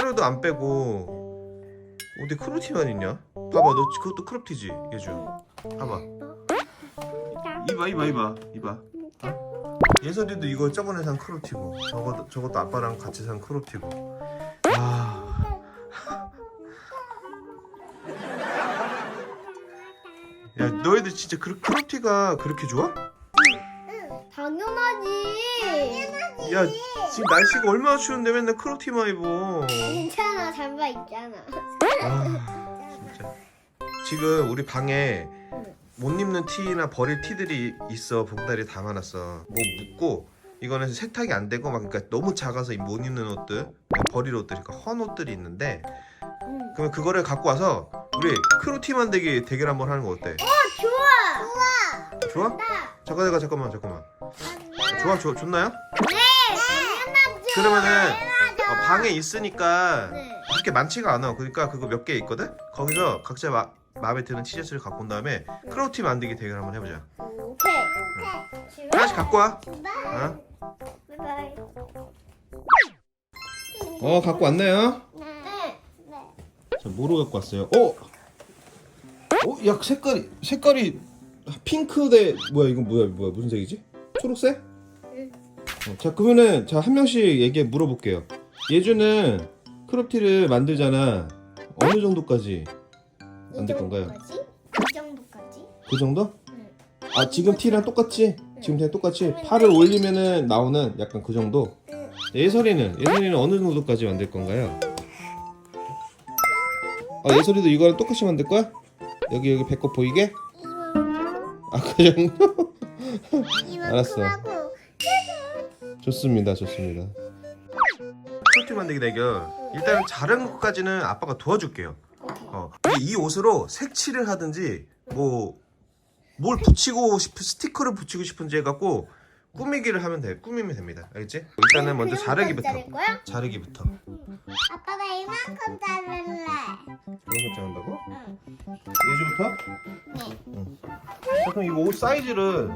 하나로도 안 빼고 어디 크롭티만 있냐? 봐봐 너 그것도 크롭티지 예주 봐봐 이봐 이봐 이봐 이봐 어? 예설이도 이거 저번에 산 크롭티고 저것도 저것도 아빠랑 같이 산 크롭티고 아. 야 너희들 진짜 그 크롭티가 그렇게 좋아? 당연하지. 야 지금 날씨가 얼마나 추운데 맨날 크롭티만 입어 괜찮아, 잠바 있잖아. 아 진짜 지금 우리 방에 못 입는 티나 버릴 티들이 있어 봉다리에 담아놨어 뭐 묻고 이거는 세탁이 안 되고 막 그러니까 너무 작아서 이못 입는 옷들 뭐 버릴 옷들 그러니까 헌 옷들이 있는데 응. 그러면 그거를 갖고 와서 우리 크로티 만들기 대결 한번 하는 거 어때? 좋아. 좋아? 나. 잠깐 잠깐 잠깐만 잠깐만 좋아 좋아 좋나요? 네. 그러면은. 어, 방에 있으니까 네. 그렇게 많지가 않아 그러니까 그거 몇 개 있거든? 거기서 각자 마, 마음에 드는 티셔츠를 갖고 온 다음에 크로티 만들기 대결 한번 해보자 오케이. 하나씩 갖고 와 바이. 어? 바이. 어 갖고 왔나요? 네. 네. 자 뭐로 갖고 왔어요? 어? 어? 야 색깔이 색깔이 핑크 대 뭐야 이건 뭐야 뭐야 무슨 색이지? 초록색? 응. 어, 자 그러면은 자 한 명씩 얘기 물어볼게요. 예주는 크롭티를 만들잖아. 어느 정도까지 만들 건가요? 정도까지? 이 정도까지? 그 정도? 응. 아 지금 티랑 똑같지? 지금 티랑 똑같이 팔을 올리면은 나오는 약간 그 정도? 응. 예설이는 예설이는 어느 정도까지 만들 건가요? 아 예설이도 이거랑 똑같이 만들 거야? 여기 여기 배꼽 보이게? 아 그 정도? 알았어. 좋습니다 좋습니다 크로티 만들기 대결 일단은 자른 것까지는 아빠가 도와줄게요 어. 이 옷으로 색칠을 하든지 뭐 뭘 붙이고 싶은 스티커를 붙이고 싶은지 해갖고 꾸미기를 하면 돼 꾸미면 됩니다 알겠지? 일단은 먼저 자르기부터 자를 거야? 자르기부터 아빠 나 이만큼 자를래. 거 자른다고? 응. 예주부터? 네. 응. 자 그럼 이거 옷 사이즈를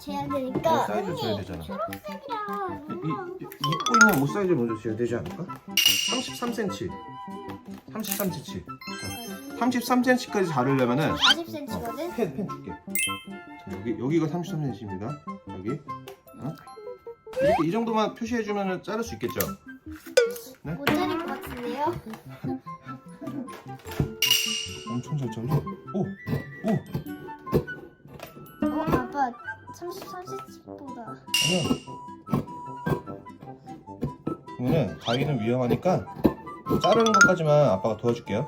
재야 옷 되니까. 사이즈를 줘야 되잖아 초록색이랑. 이, 이, 입고 있는 옷 사이즈를 먼저 재야 되지 않을까? 33cm 33cm 33cm까지 자르려면은 40cm거든. 펜, 펜 줄게. 자, 여기 여기가 33cm입니다. 여기. 어? 이렇게 이 정도만 표시해 주면 자를 수 있겠죠? 못 자를 것 같은데요? 엄청 잘 잘라. 오, 오, 어 아빠 33cm보다. 아니야. 그러면은 가위는 위험하니까 자르는 것까지만 아빠가 도와줄게요.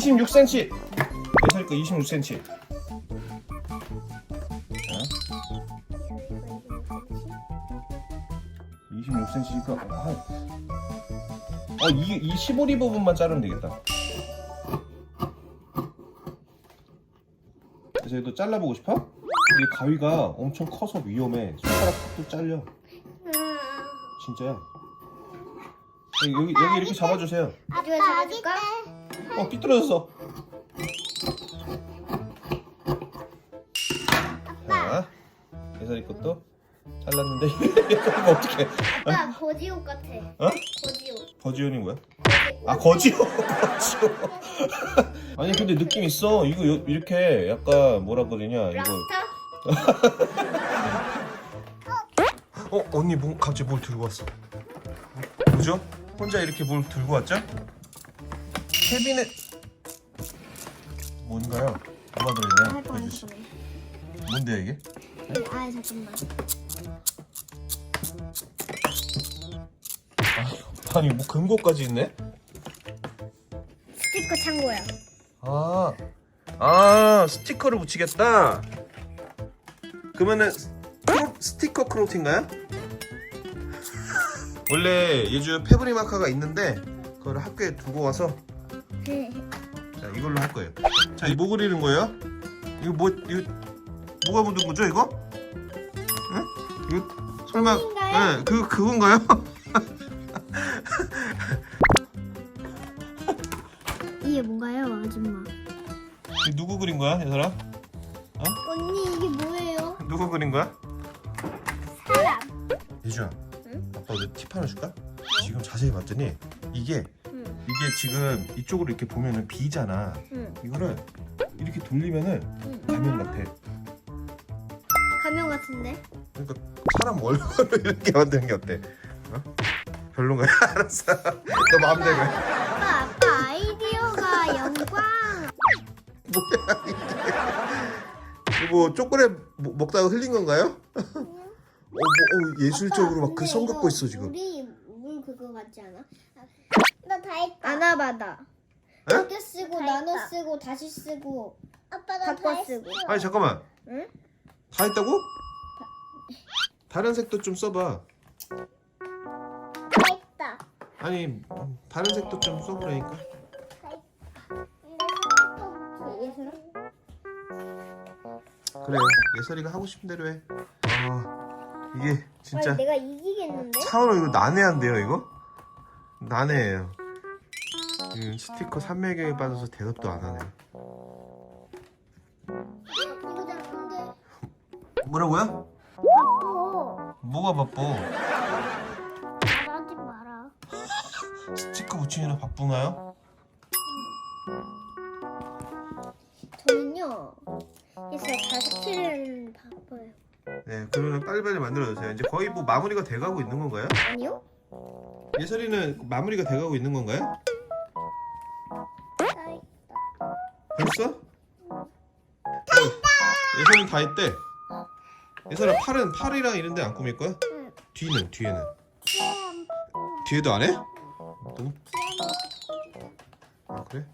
26cm. 예설 거 26cm. 자, 26cm니까 한. 어, 이, 이 시보리 부분만 자르면 되겠다. 그래서 얘도 잘라보고 싶어? 근데 가위가 엄청 커서 위험해. 손가락 도 잘려. 음. 진짜야. 여기, 여기, 이렇게 잡아주세요. 아빠 잡아줄까? 어, 삐뚤어졌어. 자, 예설이 것도 잘랐는데 이거 어떻게? 아빠 거지 옷 같아. 어? 거지 옷. 거지온이 뭐야? 아 거지오, 거지오. 아니 근데 느낌 있어. 이거 요- 이렇게 약간 뭐라 그러냐 이거. 어 언니 뭐 갑자기 뭘 들고 왔어? 뭐죠? 혼자 이렇게 뭘 들고 왔죠? 캐비넷 뭔가요? 뭐가 들어있나요? 보여주시. 뭔데요 이게? 아 잠깐만. 아니 뭐 금고까지 있네? 스티커 창고야. 아, 아 스티커를 붙이겠다. 그러면은 크롭, 스티커 크로트인가요? 원래 예주 페브리 마카가 있는데 그걸 학교에 두고 와서 네. 자 이걸로 할 거예요. 자이 뭐 그리는 거예요? 이거 뭐 이거 뭐가 묻은 거죠 이거? 응? 이거 설마 예, 네, 그 그건가요? 이게 뭔가요, 아줌마? 이거 누구 그린 거야 얘들아? 어? 언니 이게 뭐예요? 누구 그린 거야? 사람. 예주야. 응? 아빠 너팁 하나 줄까? 뭐? 지금 자세히 봤더니 이게 이게 지금 이쪽으로 이렇게 보면은 비잖아. 응. 이거를 이렇게 돌리면은 응. 가면 같아. 가면 같은데? 그러니까 사람 얼굴을 이렇게 만드는 게 어때? 어? 별론가요? 알았어. 너 마음대로 해. 아빠, 아빠 아이디어가 영광. 뭐야 이게? 이거 뭐 초콜릿 먹- 먹다가 흘린 건가요? 어, 뭐, 어, 예술적으로 막그성 갖고 있어 지금. 우리 물 그거 같지 않아? 나 다 했다. 아나바다. 에? 바뀌어 쓰고 다 나눠 했다. 쓰고 다시 쓰고. 아빠 나 다 바꿔 했어. 쓰고. 아니 잠깐만. 응? 다 했다고? 다른 색도 좀 써봐. 다 했다. 아니 음, 다른 색도 좀 써보라니까. 그래 예설이가 하고 싶은 대로 해. 아 이게 진짜 아니, 내가 이기겠는데? 차원호 이거 난해한데요 이거? 난해해요. 음, 스티커 산매경에 빠져서 대답도 안 하네. 뭐라고요? 바빠. 뭐가 바빠? 말하지 마라. 스티커 붙이느라 바쁘나요? 저는요. 다섯 칠은 바빠요. 네 그러면 빨리빨리 만들어주세요. 이제 거의 뭐 마무리가 돼가고 있는 건가요? 아니요? 예설이는 마무리가 돼가고 있는 건가요? 벌써? 예설이는 다 했대. 예설아 팔은 팔이랑 이런 데 안 꾸밀 거야? 응. 뒤는 뒤에는 뒤에도 안 해? 너무 아 그래?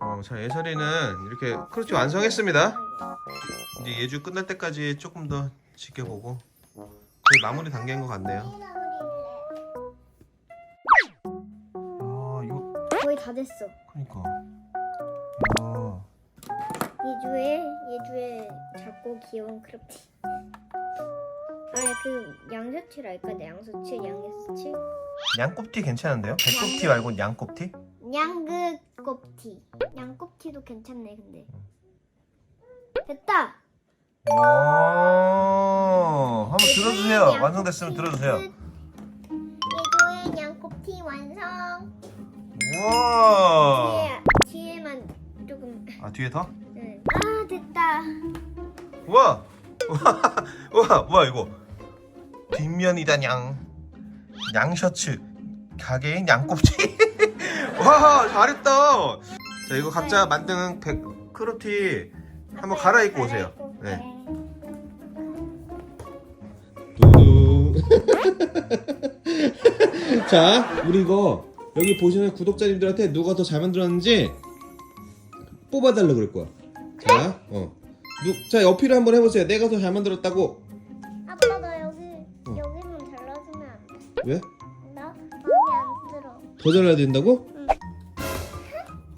어, 자 예설이는 이렇게 크로치 완성했습니다. 이제 예주 끝날 때까지 조금 더 지켜보고 거의 마무리 단계인 것 같네요. 다 됐어. 그러니까. 야 예주의 예주의 작고 귀여운 크롭티. 아그 양셔츠랄까? 내 양셔츠 양셔츠. 양꼽티 괜찮은데요? 배꼽티 말고 양꼽티? 양그 꼽티. 양꼽티도 괜찮네 근데. 됐다. 오 한번 들어주세요. 완성됐으면 들어주세요. 우와. 뒤에 뒤에만 조금. 아 뒤에 더? 응. 아 됐다. 우와! 우와! 우와! 뭐야 이거? 뒷면이다냥 양셔츠 가게인 양 꼽지 와 잘했다 자 이거 각자 만드는 백 크롭티 한번 갈아입고 오세요 네 두두 자 우리 이거 여기 보시는 구독자님들한테 누가 더 잘 만들었는지 뽑아달라 그럴 거야 자, 어. 누, 자, 어필을 한번 해보세요. 내가 더 잘 만들었다고. 아빠 나 여기 어. 여기만 잘라주면 안 돼? 왜? 나 마음에 안 들어. 더 잘라야 된다고?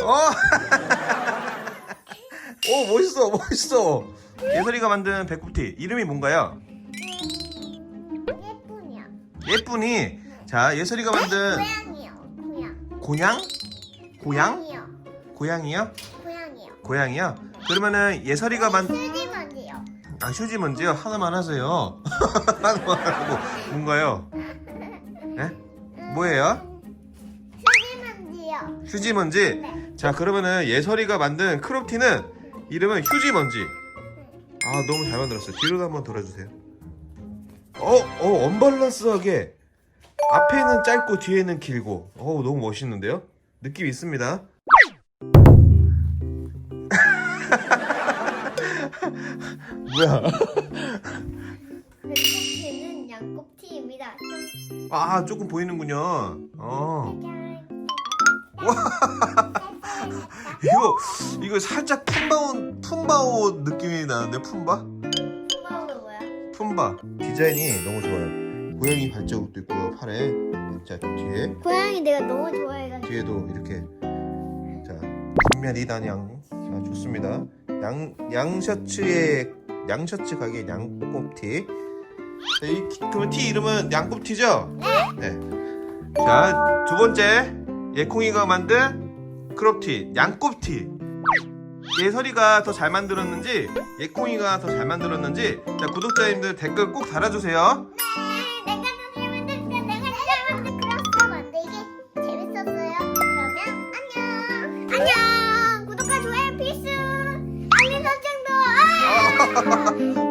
어! 오, 멋있어, 멋있어. 예설이가 만든 배꼽티 이름이 뭔가요? 음, 예쁜이야. 예쁜이. 자, 예설이가 만든 고양이요. 고양. 고양? 고양? 고양이요. 고양이요? 고양이요. 고양이요? 그러면은 예설이가 만 쓰리만이요. 아, 휴지 먼지요? 하나만 하세요. 하나만 하고 뭔가요? 예? 뭐예요? 쓰리만이요. 휴지 먼지. 네. 자 그러면은 예설이가 만든 크롭티는 이름은 휴지 먼지. 아 너무 잘 만들었어요. 뒤로도 한번 돌아주세요. 어, 어 언밸런스하게 앞에는 짧고 뒤에는 길고. 어 너무 멋있는데요? 느낌 있습니다. 뭐야? 배꼽티는 양꼽티입니다. 아 조금 보이는군요. 어 이거 이거 살짝 품바오 품바오 느낌이 나는데 품바? 푸바오가 뭐야? 품바 디자인이 너무 좋아요. 고양이 발자국도 있고요 팔에 자 뒤에 고양이 내가 너무 좋아해가지고. 뒤에도 이렇게 자 뒷면이 단 양 자 좋습니다. 양 양셔츠에 양셔츠 가게 양꼽티. 자, 이 티- 그러면 티 이름은 양꼽티죠? 네. 자 두 번째 예콩이가 만든 크롭티, 양꼽티. 예설이가 더 잘 만들었는지 예콩이가 더 잘 만들었는지 자 구독자님들 댓글 꼭 달아주세요. ha ha ha